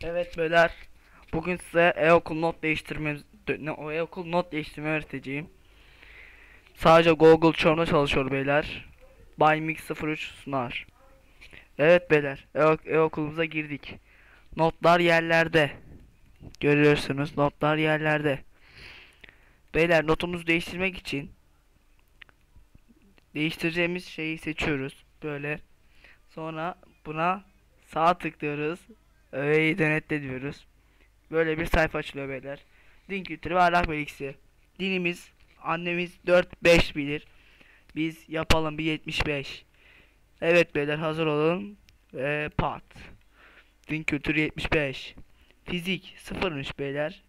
Evet beyler. Bugün size e-okul not değiştirmemiz ne o e-okul not değiştirme öğreteceğim. Sadece Google Chrome'da çalışıyor beyler. ByMix 03 sunar. Evet beyler. E- e-okulumuza girdik. Notlar yerlerde. Görüyorsunuz notlar yerlerde. Beyler notumuzu değiştirmek için değiştireceğimiz şeyi seçiyoruz. Böyle. Sonra buna sağ tıklıyoruz. Öğeyi denetle diyoruz. Böyle bir sayfa açılıyor beyler. Din kültürü ve ahlak bilgisi. Dinimiz annemiz 4-5 bilir. Biz yapalım bir 75. Evet beyler hazır olun. Ve pat. Din kültürü 75. Fizik 0'mış beyler.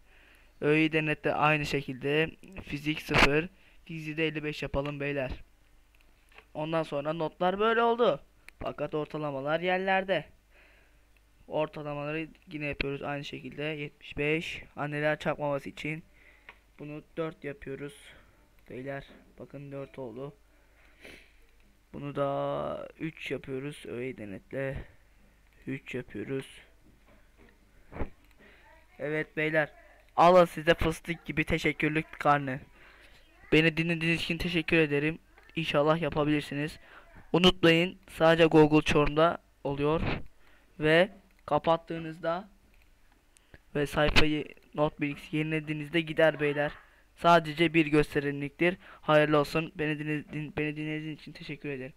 Öğeyi denetle aynı şekilde. Fizik 0. Dizide 55 yapalım beyler. Ondan sonra notlar böyle oldu. Fakat ortalamalar yerlerde. Ortalamaları yine yapıyoruz aynı şekilde. 75 anneler çarpmaması için bunu 4 yapıyoruz. Beyler bakın 4 oldu. Bunu da 3 yapıyoruz. Öyle denetle 3 yapıyoruz. Evet beyler alın size fıstık gibi teşekkürlük karne beni dinlediğiniz için teşekkür ederim. İnşallah yapabilirsiniz. Unutmayın sadece Google Chrome'da oluyor ve kapattığınızda ve sayfayı Notebooks yenilediğinizde gider beyler. Sadece bir gösterimliktir. Hayırlı olsun. Beni dinlediğiniz, beni dinlediğiniz için teşekkür ederim.